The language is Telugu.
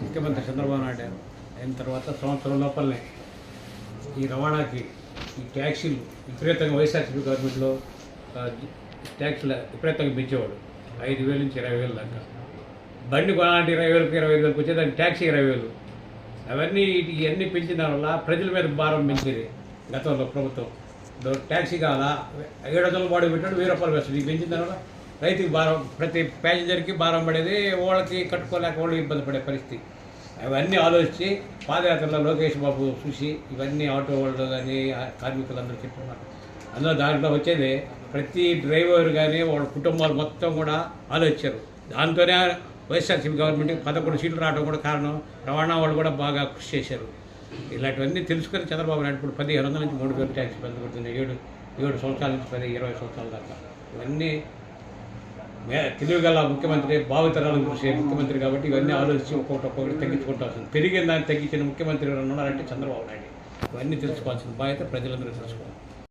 ముఖ్యమంత్రి చంద్రబాబు నాయుడు అయిన తర్వాత సంవత్సరం లోపలనే ఈ రవాణాకి ఈ ట్యాక్సీలు విపరీతంగా వైఎస్ఆర్సీపీ గవర్నమెంట్లో ట్యాక్సీలు విపరీతంగా పెంచేవాడు. ఐదు వేల నుంచి ఇరవై వేలు దాకా. బండి కొనాలంటే ఇరవై వేలకు ఇరవై ఐదు వేలకు వచ్చేదానికి ట్యాక్సీ ఇరవై వేలు. అవన్నీ ఇవన్నీ పెంచిన వల్ల ప్రజల మీద భారం పెంచింది గతంలో ప్రభుత్వం. ట్యాక్సీ కావాలా? ఏడు వందలు వాడు పెట్టాడు వెయ్యి రూపాయలు వేస్తాడు. ఇది పెంచిన తర్వాత రైతుకి భారం ప్రతి ప్యాసింజర్కి భారం పడేది వాళ్ళకి కట్టుకోలేక వాళ్ళు ఇబ్బంది పడే పరిస్థితి. అవన్నీ ఆలోచించి పాదయాత్రలో లోకేష్ బాబు చూసి ఇవన్నీ ఆటో వాళ్ళు కానీ కార్మికులందరూ చెప్తున్నారు అందులో దాంట్లో వచ్చేది ప్రతి డ్రైవర్ కానీ వాళ్ళ కుటుంబాలు మొత్తం కూడా ఆలోచించారు. దాంతోనే వైఎస్ఆర్సీపీ గవర్నమెంట్ పదకొండు సీట్లు రావడం కూడా కారణం. రవాణా వాళ్ళు కూడా బాగా కృషి చేశారు. ఇలాంటివన్నీ తెలుసుకొని చంద్రబాబు నాయుడు ఇప్పుడు పదిహేను వందల నుంచి మూడు వేలు ట్యాక్స్ పడుతుంది ఏడు ఏడు సంవత్సరాల నుంచి పది ఇరవై సంవత్సరాల దాకా. ఇవన్నీ తెలివిగల ముఖ్యమంత్రి భావితరాలను చూసే ముఖ్యమంత్రి కాబట్టి ఇవన్నీ ఆలోచించి ఒక్కొక్కటి ఒక్కొక్కటి తగ్గించుకుంటా వస్తుంది పెరిగిన దాన్ని తగ్గించిన ముఖ్యమంత్రి ఎవరైనా ఉన్నారంటే చంద్రబాబు నాయుడు. ఇవన్నీ తెలుసుకోవాల్సిన బాధ్యత ప్రజలందరూ తెలుసుకోవాలి.